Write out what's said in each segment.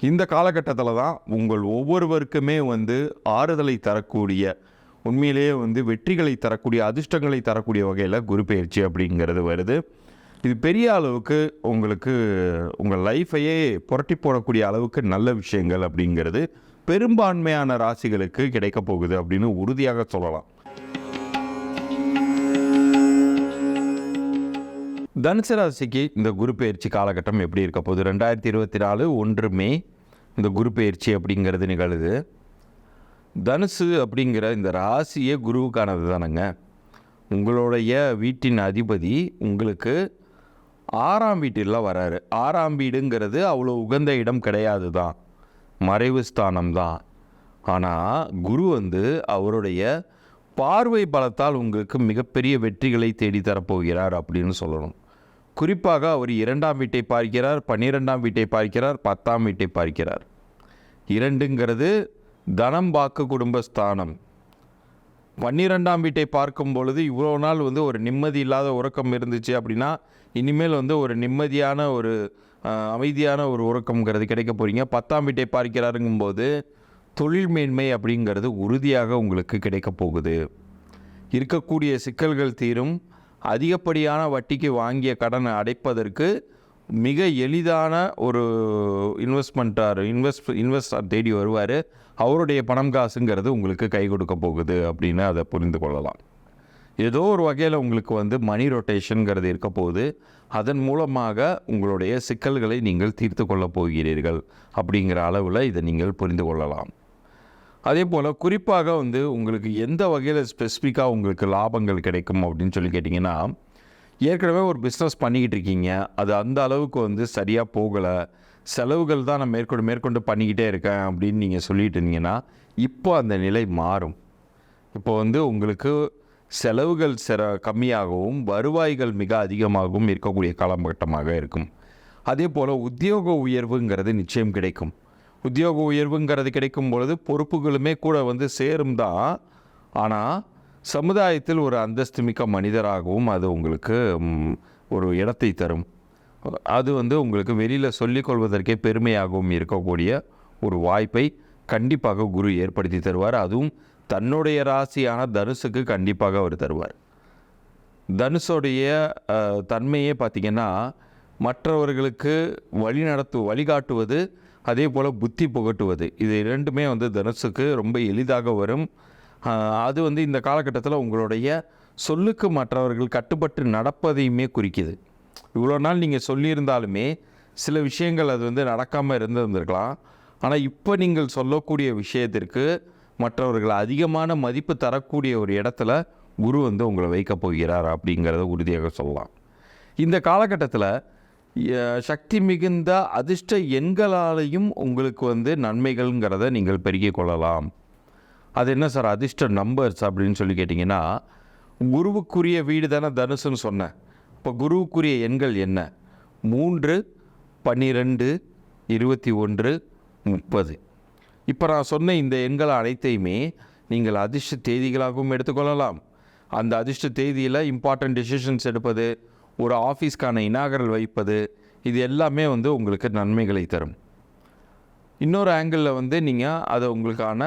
இந்த காலகட்டத்தில் தான் உங்கள் ஒவ்வொருவருக்குமே வந்து ஆறுதலை தரக்கூடிய உண்மையிலேயே வந்து வெற்றிகளை தரக்கூடிய அதிர்ஷ்டங்களை தரக்கூடிய வகையில் குரு பயிற்சி அப்படிங்கிறது வருது. இது பெரிய அளவுக்கு உங்களுக்கு உங்கள் லைஃப்பையே புரட்டி போடக்கூடிய அளவுக்கு நல்ல விஷயங்கள் அப்படிங்கிறது பெரும்பான்மையான ராசிகளுக்கு கிடைக்க போகுது அப்படின்னு உறுதியாக சொல்லலாம். தனுசு ராசிக்கு இந்த குரு பயிற்சி காலகட்டம் எப்படி இருக்க போகுது? ரெண்டாயிரத்தி இருபத்தி நாலு ஒன்று மே இந்த குரு பயிற்சி அப்படிங்கிறது நிகழுது. தனுசு அப்படிங்கிற இந்த ராசியே குருவுக்கானது தானங்க. உங்களுடைய வீட்டின் அதிபதி உங்களுக்கு ஆறாம் வீட்டில் வராரு. ஆறாம் வீடுங்கிறது அவ்வளோ உகந்த இடம் கிடையாது தான். மறைவு ஸ்தானம் தான். ஆனால் குரு வந்து அவருடைய பார்வை பலத்தால் உங்களுக்கு மிகப்பெரிய வெற்றிகளை தேடித்தரப்போகிறார் அப்படின்னு சொல்லணும். குறிப்பாக அவர் இரண்டாம் வீட்டை பார்க்கிறார் பன்னிரெண்டாம் வீட்டை பார்க்கிறார் பத்தாம் வீட்டை பார்க்கிறார். இரண்டுங்கிறது தனம் பாக்கு குடும்பஸ்தானம். பன்னிரெண்டாம் வீட்டை பார்க்கும் பொழுது இவ்வளோ நாள் வந்து ஒரு நிம்மதி இல்லாத உறக்கம் இருந்துச்சு அப்படின்னா இனிமேல் வந்து ஒரு நிம்மதியான ஒரு அமைதியான ஒரு உறக்கம்ங்கிறது கிடைக்க போகிறீங்க பத்தாம் வீட்டை பார்க்கிறாருங்கும்போது தொழில் மேன்மை அப்படிங்கிறது உறுதியாக உங்களுக்கு கிடைக்க போகுது. இருக்கக்கூடிய சிக்கல்கள் தீரும். அதிகப்படியான வட்டிக்கு வாங்கிய கடனை அடைப்பதற்கு மிக எளிதான ஒரு இன்வெஸ்ட்மெண்ட்டார் இன்வெஸ்ட் இன்வெஸ்டர் தேடி வருவார். அவருடைய பணம் காசுங்கிறது உங்களுக்கு கை கொடுக்க போகுது அப்படின்னு அதை புரிந்து கொள்ளலாம். ஏதோ ஒரு வகையில் உங்களுக்கு வந்து மணி ரொட்டேஷனுங்கிறது இருக்க போகுது. அதன் மூலமாக உங்களுடைய சிக்கல்களை நீங்கள் தீர்த்து கொள்ளப் போகிறீர்கள் அப்படிங்கிற அளவில் இதை நீங்கள் புரிந்து கொள்ளலாம். அதே போல் குறிப்பாக வந்து உங்களுக்கு எந்த வகையில் ஸ்பெசிஃபிக்காக உங்களுக்கு லாபங்கள் கிடைக்கும் அப்படின்னு சொல்லி கேட்டிங்கன்னா ஏற்கனவே ஒரு பிஸ்னஸ் பண்ணிக்கிட்டு இருக்கீங்க. அது அந்த அளவுக்கு வந்து சரியாக போகலை. செலவுகள் தான் நான் மேற்கொண்டு மேற்கொண்டு பண்ணிக்கிட்டே இருக்கேன் அப்படின்னு நீங்கள் சொல்லிட்டு இருந்தீங்கன்னா இப்போ அந்த நிலை மாறும். இப்போ வந்து உங்களுக்கு செலவுகள் சிற கம்மியாகவும் வருவாய்கள் மிக அதிகமாகவும் இருக்கக்கூடிய காலகட்டமாக இருக்கும். அதே போல் உத்தியோக உயர்வுங்கிறது நிச்சயம் கிடைக்கும். உத்தியோக உயர்வுங்கிறது கிடைக்கும் பொழுது பொறுப்புகளுமே கூட வந்து சேரும் தான் ஆனால் சமுதாயத்தில் ஒரு அந்தஸ்து மிக்க மனிதராகவும் அது உங்களுக்கு ஒரு இடத்தை தரும். அது வந்து உங்களுக்கு வெளியில் சொல்லிக்கொள்வதற்கே பெருமையாகவும் இருக்கக்கூடிய ஒரு வாய்ப்பை கண்டிப்பாக குரு ஏற்படுத்தி தருவார். அதுவும் தன்னுடைய ராசியான தனுசுக்கு கண்டிப்பாக அவர் தருவார். தனுஷோடைய தன்மையே பார்த்திங்கன்னா மற்றவர்களுக்கு வழி நடத்து வழிகாட்டுவது அதே போல் புத்தி புகட்டுவது. இது இரண்டுமே வந்து தனுசுக்கு ரொம்ப எளிதாக வரும். அது வந்து இந்த காலகட்டத்தில் உங்களுடைய சொல்லுக்கு மற்றவர்கள் கட்டுப்பட்டு நடப்பதையுமே குறிக்குது. இவ்வளோ நாள் நீங்கள் சொல்லியிருந்தாலுமே சில விஷயங்கள் அது வந்து நடக்காமல் இருந்திருந்திருக்கலாம். ஆனால் இப்போ நீங்கள் சொல்லக்கூடிய விஷயத்திற்கு மற்றவர்கள் அதிகமான மதிப்பு தரக்கூடிய ஒரு இடத்துல குரு வந்து உங்களை வைக்கப் போகிறார் அப்படிங்கிறத உறுதியாக சொல்லலாம். இந்த காலகட்டத்தில் சக்தி மிகுந்த அதிர்ஷ்ட எண்களாலையும் உங்களுக்கு வந்து நன்மைகள்ங்கிறத நீங்கள் பெருக்கிக் கொள்ளலாம். அது என்ன சார்? அதிர்ஷ்ட நம்பர்ஸ் அப்படின்னு சொல்லி கேட்டிங்கன்னா குருவுக்குரிய வீடு தானே தனுசுன்னு சொன்னேன். இப்போ குருவுக்குரிய எண்கள் என்ன? மூன்று பன்னிரெண்டு இருபத்தி ஒன்று முப்பது. இப்போ நான் சொன்ன இந்த எண்கள் அனைத்தையுமே நீங்கள் அதிர்ஷ்ட தேதிகளாகவும் எடுத்துக்கொள்ளலாம் அந்த அதிர்ஷ்ட தேதியில் இம்பார்ட்டன்ட் டெசிஷன்ஸ் எடுப்பது ஒரு ஆஃபீஸ்க்கான இனாகரல் வைப்பது இது எல்லாமே வந்து உங்களுக்கு நன்மைகளை தரும். இன்னொரு ஆங்கிளில் வந்து நீங்கள் அதை உங்களுக்கான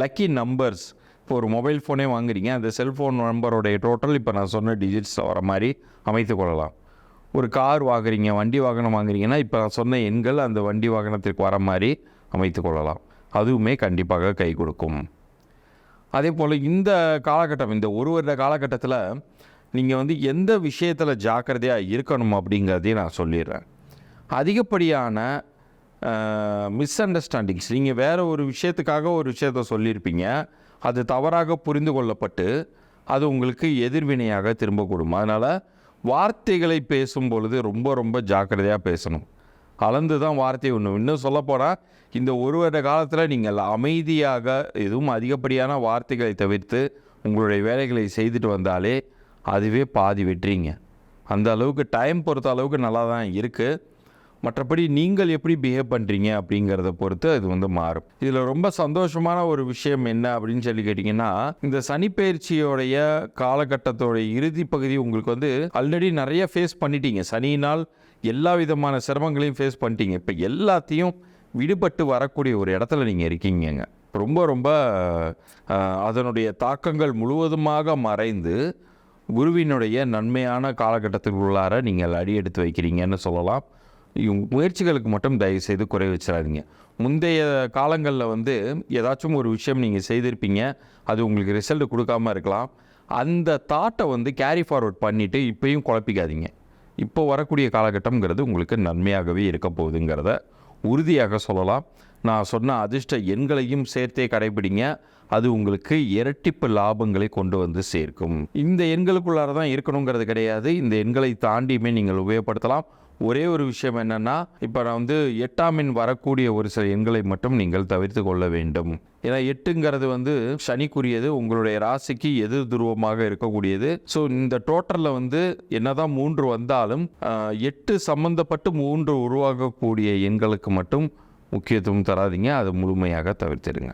லக்கி நம்பர்ஸ் இப்போ ஒரு மொபைல் ஃபோனே வாங்குறீங்க அந்த செல்ஃபோன் நம்பருடைய டோட்டல் இப்போ நான் சொன்ன டிஜிட்ஸில் வர மாதிரி அமைத்து கொள்ளலாம். ஒரு கார் வாங்குறீங்க வண்டி வாகனம் வாங்குறீங்கன்னா இப்போ நான் சொன்ன எண்கள் அந்த வண்டி வாகனத்திற்கு வர மாதிரி அமைத்து கொள்ளலாம். அதுவுமே கண்டிப்பாக கை கொடுக்கும். அதே போல் இந்த காலகட்டம் இந்த ஒரு வருட காலகட்டத்தில் நீங்கள் வந்து எந்த விஷயத்தில் ஜாக்கிரதையாக இருக்கணும் அப்படிங்கிறதையும் நான் சொல்லிடுறேன். அதிகப்படியான மிஸ் அண்டர்ஸ்டாண்டிங்ஸ் நீங்கள் வேறு ஒரு விஷயத்துக்காக ஒரு விஷயத்த சொல்லியிருப்பீங்க. அது தவறாக புரிந்து கொள்ளப்பட்டு அது உங்களுக்கு எதிர்வினையாக திரும்பக்கூடும் அதனால் வார்த்தைகளை பேசும் பொழுது ரொம்ப ரொம்ப ஜாக்கிரதையாக பேசணும். அளந்து தான் வார்த்தை ஒன்று இன்னும் சொல்லப்போனால் இந்த ஒரு வருட காலத்தில் நீங்கள் அமைதியாக எதுவும் அதிகப்படியான வார்த்தைகளை தவிர்த்து உங்களுடைய வேலைகளை செய்துட்டு வந்தாலே அதுவே பாதி வெற்றிங்க அந்த அளவுக்கு டைம் பொறுத்த அளவுக்கு நல்லா தான் இருக்குது மற்றபடி நீங்கள் எப்படி பிஹேவ் பண்ணுறீங்க அப்படிங்கிறத பொறுத்து அது வந்து மாறும். இதில் ரொம்ப சந்தோஷமான ஒரு விஷயம் என்ன அப்படின்னு சொல்லி கேட்டிங்கன்னா இந்த சனிப்பெயர்ச்சியோடைய காலகட்டத்தோடைய இறுதி பகுதி உங்களுக்கு வந்து ஆல்ரெடி நிறைய ஃபேஸ் பண்ணிட்டீங்க. சனியினால் எல்லா விதமான சிரமங்களையும் ஃபேஸ் பண்ணிட்டீங்க. இப்போ எல்லாத்தையும் விடுபட்டு வரக்கூடிய ஒரு இடத்துல நீங்கள் இருக்கீங்கங்க. ரொம்ப ரொம்ப அதனுடைய தாக்கங்கள் முழுவதுமாக மறைந்து குருவினுடைய நன்மையான காலகட்டத்தில் உள்ளார நீங்கள் அடி எடுத்து வைக்கிறீங்கன்னு சொல்லலாம். முயற்சிகளுக்கு மட்டும் தயவு செய்து குறை வச்சிடாதீங்க. முந்தைய காலங்களில் வந்து ஏதாச்சும் ஒரு விஷயம் நீங்கள் செய்திருப்பீங்க. அது உங்களுக்கு ரிசல்ட் கொடுக்காம இருக்கலாம். அந்த தாட்டை வந்து கேரி ஃபார்வர்ட் பண்ணிவிட்டு இப்போயும் குழப்பிக்காதீங்க. இப்போ வரக்கூடிய காலகட்டம்ங்கிறது உங்களுக்கு நன்மையாகவே இருக்க போகுதுங்கிறத உறுதியாக சொல்லலாம். நான் சொன்ன அதிர்ஷ்ட எண்களையும் சேர்த்தே கடைபிடிங்க. அது உங்களுக்கு இரட்டிப்பு லாபங்களை கொண்டு வந்து சேர்க்கும். இந்த எண்களுக்குள்ளார தான் இருக்கணுங்கிறது கிடையாது. இந்த எண்களை தாண்டியுமே நீங்கள் உபயோகப்படுத்தலாம். ஒரே ஒரு விஷயம் என்னென்னா இப்போ நான் வந்து எட்டாம் எண் வரக்கூடிய ஒரு சில எண்களை மட்டும் நீங்கள் தவிர்த்து கொள்ள வேண்டும். ஏன்னா எட்டுங்கிறது வந்து சனிக்குரியது உங்களுடைய ராசிக்கு எதிர் துருவமாக இருக்கக்கூடியது. ஸோ இந்த டோட்டலில் வந்து என்னதான் மூன்று வந்தாலும் எட்டு சம்பந்தப்பட்டு மூன்று உருவாகக்கூடிய எண்களுக்கு மட்டும் முக்கியத்துவம் தராதீங்க. அதை முழுமையாக தவிர்த்திடுங்க.